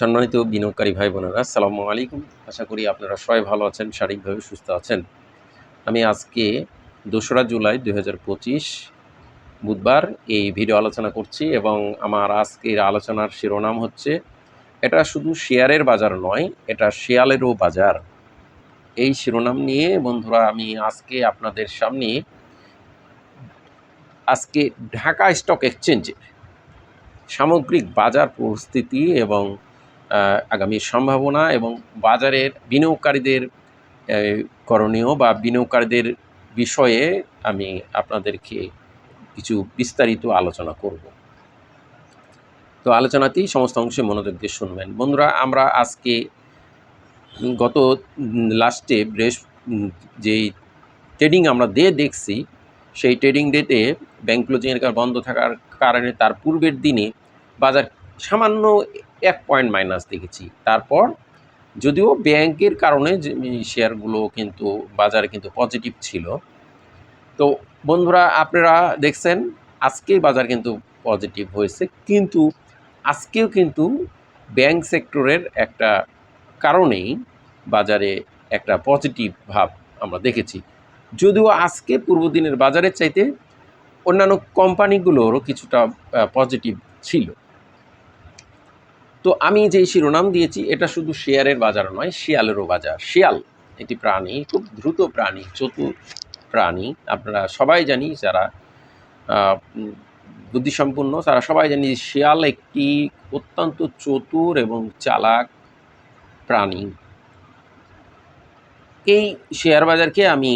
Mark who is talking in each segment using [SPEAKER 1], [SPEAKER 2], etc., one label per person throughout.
[SPEAKER 1] সম্মানিত বিনিয়োগকারী ভাই বোনেরা আসসালামু আলাইকুম। আশা করি আপনারা সবাই ভালো আছেন, শারীরিকভাবে সুস্থ আছেন। আমি আজকে দোসরা জুলাই দু হাজার পঁচিশ বুধবার এই ভিডিও আলোচনা করছি এবং আমার আজকের আলোচনার শিরোনাম হচ্ছে, এটা শুধু শেয়ারের বাজার নয়, এটা শেয়ালেরও বাজার। এই শিরোনাম নিয়ে বন্ধুরা, আমি আজকে আপনাদের সামনে আজকে ঢাকা স্টক এক্সচেঞ্জের সামগ্রিক বাজার পরিস্থিতি এবং আগামী সম্ভাবনা এবং বাজারের বিনিয়োগকারীদের করণীয় বা বিনিয়োগকারীদের বিষয়ে আমি আপনাদেরকে কিছু বিস্তারিত আলোচনা করব। তো আলোচনাতেই সমস্ত অংশে মনোযোগ দিয়ে শুনবেন। বন্ধুরা, আমরা আজকে গত লাস্টে বৃহস্প, যেই ট্রেডিং আমরা দিয়ে দেখছি, সেই ট্রেডিং ডেতে ব্যাংক ক্লোজিংয়ের বন্ধ থাকার কারণে তার পূর্বের দিনে বাজার সামান্য এক পয়েন্ট মাইনাস দেখেছি। তারপর যদিও ব্যাংকের কারণে শেয়ারগুলো কিন্তু বাজারে কিন্তু পজিটিভ ছিল। তো বন্ধুরা, আপনারা দেখছেন আজকে বাজার কিন্তু পজিটিভ হয়েছে। কিন্তু আজকেও কিন্তু ব্যাংক সেক্টরের একটা কারণেই বাজারে একটা পজিটিভ ভাব আমরা দেখেছি। যদিও আজকে পূর্বদিনের বাজারের চাইতে অন্যান্য কোম্পানিগুলোরও কিছুটা পজিটিভ ছিল। তো আমি যে শিরোনাম দিয়েছি, এটা শুধু শেয়ারের বাজার নয়, শিয়ালেরও বাজার। শিয়াল একটি প্রাণী, খুব দ্রুত প্রাণী, চতুর প্রাণী। আপনারা সবাই জানি যারা বুদ্ধিসম্পন্ন, তারা সবাই জানি শিয়াল একটি অত্যন্ত চতুর এবং চালাক প্রাণী। এই শেয়ার বাজারকে আমি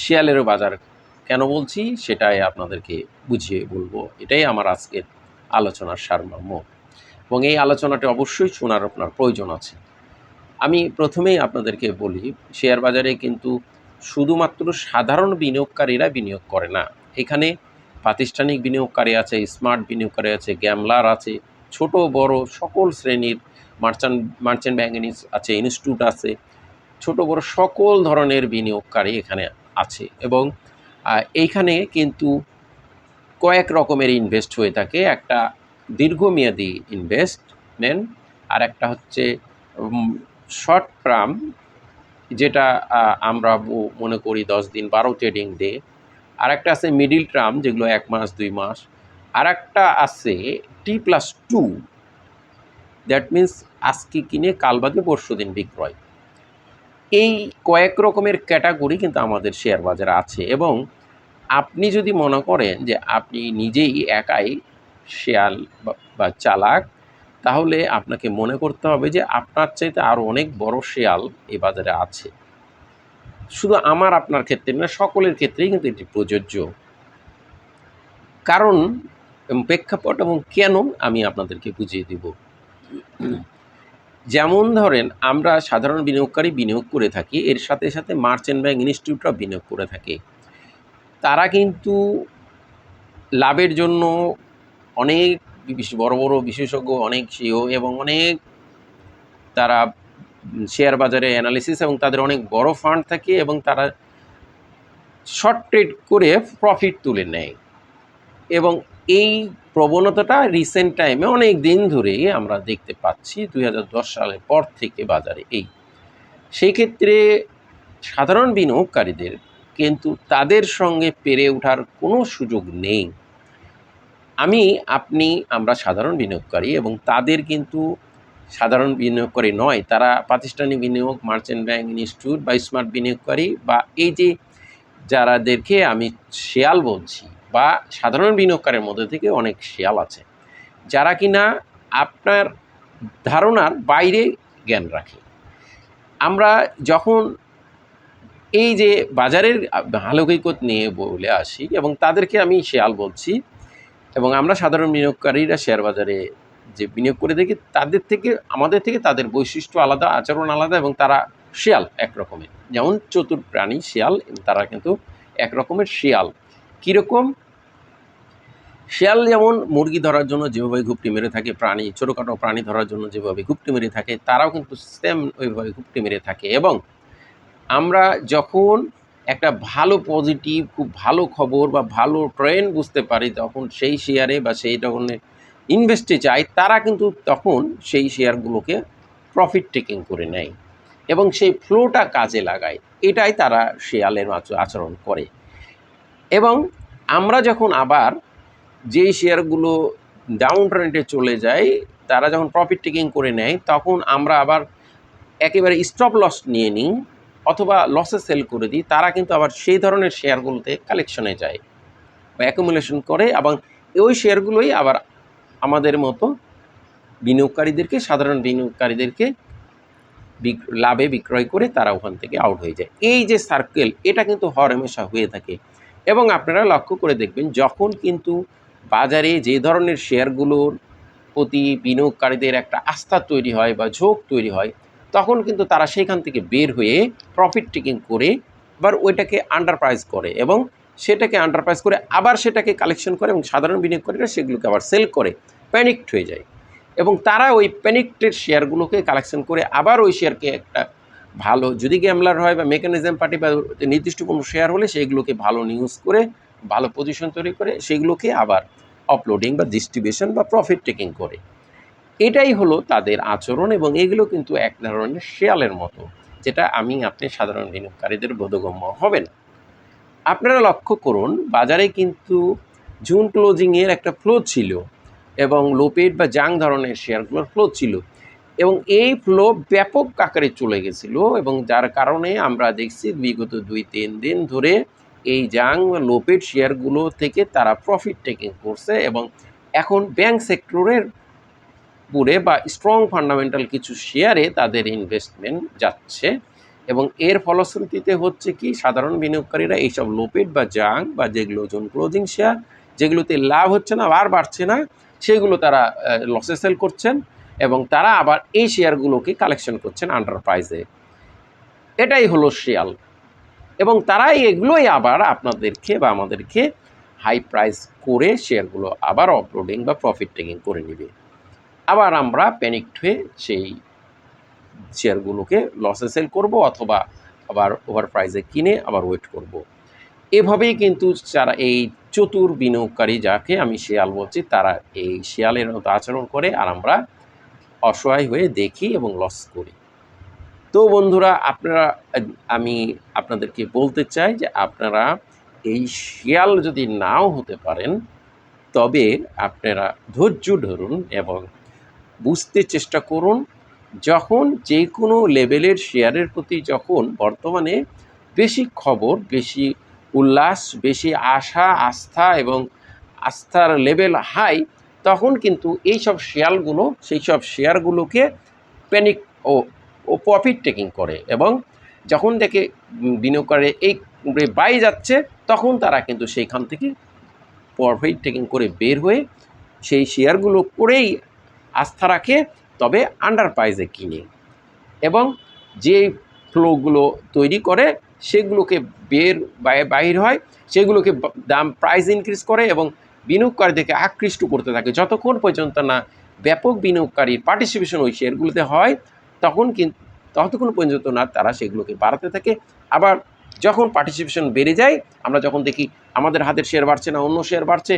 [SPEAKER 1] শিয়ালেরও বাজার কেন বলছি, সেটাই আপনাদেরকে বুঝিয়ে বলব। এটাই আমার আজকের আলোচনার সারমর্ম। এবং এই আলোচনাটি অবশ্যই শোনার আপনার প্রয়োজন আছে। আমি প্রথমেই আপনাদেরকে বলি, শেয়ার বাজারে কিন্তু শুধুমাত্র সাধারণ বিনিয়োগকারীরা বিনিয়োগ করে না। এখানে প্রাতিষ্ঠানিক বিনিয়োগকারী আছে, স্মার্ট বিনিয়োগকারী আছে, গ্যামলার আছে, ছোট, বড়, সকল শ্রেণির মার্চান্ট, মার্চেন্ট ব্যাংক আছে, ইনস্টিটিউট আছে, ছোট, বড় সকল ধরনের বিনিয়োগকারী এখানে আছে এবং এইখানে কিন্তু কয়েক রকমের ইনভেস্ট হয়ে থাকে। একটা দীর্ঘমেয়াদী ইনভেস্টমেন্ট আর একটা হচ্ছে শর্ট টার্ম যেটা আমরা মনে করি দশ দিন বারো ট্রেডিং ডে আর একটা আছে মিডিল টার্ম যেগুলো এক মাস, দুই মাস। আর একটা আছে T plus two that means আজকে কিনে, কাল বাদে পরশু দিন বিক্রয়। এই কয়েক রকমের ক্যাটাগরি কিন্তু আমাদের শেয়ার বাজারে আছে এবং আপনি যদি মনে করেন যে আপনি নিজেই একাই শেয়াল বা- চালাক, তাহলে আপনাকে মনে করতে হবে যে আপনার চাইতে আরও অনেক বড় শেয়াল এই বাজারে আছে। শুধু আমার, আপনার ক্ষেত্রে না, সকলের ক্ষেত্রেই কিন্তু এটি প্রযোজ্য। কারণ প্রেক্ষাপট এবং কেন আমি আপনাদেরকে বুঝিয়ে দিব। যেমন ধরেন, আমরা সাধারণ বিনিয়োগকারী বিনিয়োগ করে থাকি, এর সাথে সাথে মার্চেন্ট ব্যাংক ইনস্টিটিউটরা বিনিয়োগ করে থাকে। তারা কিন্তু লাভের জন্য অনেক বড় বড় বিশেষজ্ঞ, অনেক সিও এবং অনেক তারা শেয়ার বাজারে অ্যানালিসিস এবং তাদের অনেক বড় ফান্ড থাকে এবং তারা শর্ট ট্রেড করে প্রফিট তুলে নেয়। এবং এই প্রবণতাটা রিসেন্ট টাইমে অনেক দিন ধরেই আমরা দেখতে পাচ্ছি দু হাজার দশ সালের পর থেকে বাজারে এই। সেই ক্ষেত্রে সাধারণ বিনিয়োগকারীদের কিন্তু তাদের সঙ্গে পেরে ওঠার কোনো সুযোগ নেই। আমি, আপনি, আমরা সাধারণ বিনিয়োগকারী এবং তাদের কিন্তু সাধারণ বিনিয়োগকারী নয়, তারা প্রাতিষ্ঠানিক বিনিয়োগ মার্চেন্ট ব্যাংক ইনস্টিটিউট বা স্মার্ট বিনিয়োগকারী বা এই যে যারাদেরকে আমি শেয়াল বলছি বা সাধারণ বিনিয়োগকারীর মধ্যে থেকে অনেক শেয়াল আছে, যারা কিনা আপনার ধারণার বাইরে জ্ঞান রাখে। আমরা যখন এই যে বাজারের ভালো কৈকত নিয়ে বলে আসি এবং তাদেরকে আমি শেয়াল বলছি এবং আমরা সাধারণ বিনিয়োগকারীরা শেয়ার বাজারে যে বিনিয়োগ করে দেখি, তাদের থেকে, আমাদের থেকে তাদের বৈশিষ্ট্য আলাদা, আচরণ আলাদা এবং তারা শেয়াল এক রকমের যেমন চতুর প্রাণী শেয়াল, তারা কিন্তু এক রকমের শেয়াল। কীরকম? শেয়াল যেমন মুরগি ধরার জন্য যেভাবে ঘুপটি মেরে থাকে, প্রাণী, ছোটোখাটো প্রাণী ধরার জন্য যেভাবে ঘুপটি মেরে থাকে, তারাও কিন্তু সেম ওইভাবে ঘুপটি মেরে থাকে। এবং আমরা যখন একটা ভালো পজিটিভ খুব ভালো খবর বা ভালো ট্রেন্ড বুঝতে পারি তখন সেই শেয়ারে বা সেই ধরনের ইনভেস্টে যায় তারা কিন্তু তখন সেই শেয়ারগুলোকে প্রফিট টেকিং করে নেয় এবং সেই ফ্লোটা কাজে লাগায়। এটাই তারা শেয়ালের আচ- আচরণ করে। এবং আমরা যখন আবার যেই শেয়ারগুলো ডাউন ট্রেন্ডে চলে যায় তারা যখন প্রফিট টেকিং করে নেয়, তখন আমরা আবার একেবারে স্টপ লস নিয়ে নিই। অথবা লসে সেল করে দিই, তারা কিন্তু আবার সেই ধরনের শেয়ারগুলোতে কালেকশনে যায় বা অ্যাকুমুলেশন করে এবং ওই শেয়ারগুলোই আবার আমাদের মতো বিনিয়োগকারীদেরকে, সাধারণ বিনিয়োগকারীদেরকে লাভে বিক্রয় করে তারা ওখান থেকে আউট হয়ে যায়। এই যে সার্কেল এটা কিন্তু হরমেশা হয়ে থাকে। এবং আপনারা লক্ষ্য করে দেখবেন, যখন কিন্তু বাজারে যে ধরনের শেয়ারগুলোর প্রতি বিনিয়োগকারীদের একটা আস্থা তৈরি হয় বা ঝোঁক তৈরি হয় তখন কিন্তু তারা সেখান থেকে বের হয়ে প্রফিট টেকিং করে আবার ওইটাকে আন্ডারপ্রাইজ করে এবং সেটাকে আন্ডারপ্রাইজ করে আবার সেটাকে কালেকশন করে এবং সাধারণ বিনিয়োগকারীরা সেগুলোকে আবার সেল করে। প্যানিকড হয়ে যায়। এবং তারা ওই প্যানিকটেড শেয়ারগুলোকে কালেকশন করে আবার ওই শেয়ারকে একটা ভালো, যদি গ্যামলার হয় বা মেকানিজম পার্টি বা নির্দিষ্ট কোনো শেয়ার হলে সেইগুলোকে ভালো নিউজ করে, ভালো পজিশন তৈরি করে সেগুলোকে আবার আপলোডিং বা ডিস্ট্রিবিউশন বা প্রফিট টেকিং করে। এটাই হলো তাদের আচরণ এবং এগুলো কিন্তু এক ধরনের শেয়ালের মতো, যেটা আমি আপনি সাধারণ বিনিয়োগকারীদের বোধগম্য হবে না আপনারা লক্ষ্য করুন, বাজারে কিন্তু জুন ক্লোজিংয়ের একটা ফ্লো ছিল এবং লোপেড বা জাং ধরনের শেয়ারগুলোর ফ্লো ছিল এবং এই ফ্লো ব্যাপক আকারে চলে গেছিল এবং যার কারণে আমরা দেখছি বিগত দুই, তিন দিন ধরে এই জাং বা লোপেড শেয়ারগুলো থেকে তারা প্রফিট টেকিং করছে এবং এখন ব্যাংক সেক্টরের পুরে বা স্ট্রং ফান্ডামেন্টাল কিছু শেয়ারে তাদের ইনভেস্টমেন্ট যাচ্ছে এবং এর ফলশ্রুতিতে হচ্ছে কি সাধারণ বিনিয়োগকারীরা এইসব লোপেড বা জাং বা যেগুলো জোন ক্লোজিং শেয়ার যেগুলোতে লাভ হচ্ছে না আর বাড়ছে না, সেগুলো তারা লসে সেল করছেন এবং তারা আবার এই শেয়ারগুলোকে কালেকশন করছেন আন্ডার প্রাইসে এটাই হলো শেয়াল। এবং তারাই এগুলোই আবার আপনাদেরকে বা আমাদেরকে হাই প্রাইস করে শেয়ারগুলো আবার অপলোডিং বা প্রফিট টেকিং করে নেবে। আবার আমরা প্যানিকড হয়ে সেই শেয়ারগুলোকে লসে সেল করব অথবা আবার ওভার প্রাইসে কিনে আবার ওয়েট করব। এভাবেই কিন্তু যারা এই চতুর বিনিয়োগকারী যাকে আমি শেয়াল বলছি, তারা এই শেয়ালের মতো আচরণ করে আর আমরা অসহায় হয়ে দেখি এবং লস করি তো বন্ধুরা, আপনারা, আমি আপনাদেরকে বলতে চাই যে আপনারা এই শেয়াল যদি নাও হতে পারেন, তবে আপনারা ধৈর্য ধরুন এবং বুঝতে চেষ্টা করুন যখন যে কোনো লেভেলের শেয়ারের প্রতি যখন বর্তমানে বেশি খবর বেশি উল্লাস বেশি আশা আস্থা এবং আস্থার লেভেল হাই তখন কিন্তু এই সব শেয়ারগুলো সেই সব শেয়ারগুলোকে প্যানিক ও ও প্রফিট টেকিং করে এবং যখন দেখে উম, বিনিয়োগ করে এই বাই যাচ্ছে তখন তারা কিন্তু সেইখান থেকে প্রফিট টেকিং করে বের হয়ে সেই শেয়ারগুলো করেই আস্থা রাখে, তবে আন্ডার প্রাইজে কিনে। এবং যে ফ্লোগুলো তৈরি করে, সেগুলোকে বের বাইর হয়, সেগুলোকে দাম প্রাইস ইনক্রিজ করে এবং বিনিয়োগকারীদেরকে আকৃষ্ট করতে থাকে। যতক্ষণ পর্যন্ত না ব্যাপক বিনিয়োগকারীর পার্টিসিপেশন ওই শেয়ারগুলোতে হয়, তখন কিন্তু ততক্ষণ পর্যন্ত না তারা সেগুলোকে বাড়াতে থাকে। আবার যখন পার্টিসিপেশন বেড়ে যায়, আমরা যখন দেখি আমাদের হাতের শেয়ার বাড়ছে না, অন্য শেয়ার বাড়ছে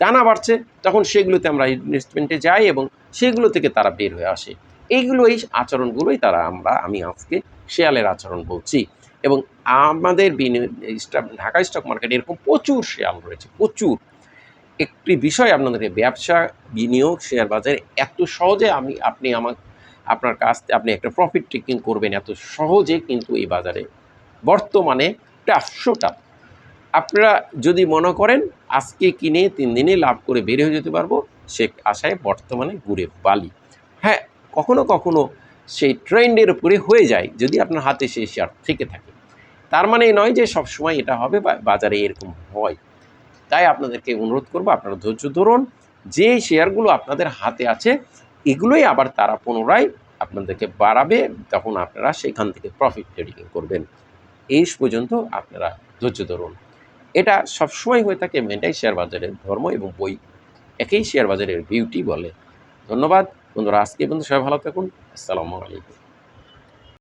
[SPEAKER 1] টানা বাড়ছে, তখন সেগুলোতে আমরা ইনভেস্টমেন্টে যাই এবং সেগুলো থেকে তারা বের হয়ে আসে। এইগুলোই আচরণগুলোই তারা আমরা, আমি আজকে শেয়ালের আচরণ বলছি। এবং আমাদের ঢাকা স্টক মার্কেটে এরকম প্রচুর শেয়াল রয়েছে, প্রচুর। একটি বিষয় আপনাদেরকে ব্যবসা বিনিয়োগ, শেয়ার বাজারে এত সহজে আমি, আপনি আমার, আপনার কাছ থেকে, আপনি একটা প্রফিট টেকিং করবেন, এত সহজে কিন্তু এই বাজারে বর্তমানে টাফশো টাফ আপনারা যদি মনে করেন, আজকে কিনে তিন দিনে লাভ করে বের হয়ে যেতে পারব, সে আশায় বর্তমানে ঘুরে বালি হ্যাঁ কখনো কখনো সেই ট্রেন্ডের উপরে হয়ে যায়, যদি আপনার হাতে সেই শেয়ার থেকে থাকে। তার মানে নয় যে সব সময় এটা হবে বা বাজারে এরকম হয়। তাই আপনাদেরকে অনুরোধ করব, আপনারা ধৈর্য ধরুন, যে শেয়ারগুলো আপনাদের হাতে আছে, এগুলোই আবার তারা পুনরায় আপনাদেরকে বাড়াবে, তখন আপনারা সেখান থেকে প্রফিট ট্রেডিং করবেন। এই পর্যন্ত আপনারা ধৈর্য ধরুন। এটা সবসময় হয়ে থাকে মেটাই শেয়ার বাজারের ধর্ম এবং বই। একেই শেয়ার বাজারের বিউটি বলে। ধন্যবাদ বন্ধুরা, আজকে বন্ধু সবাই ভালো থাকুন। আসসালামু আলাইকুম।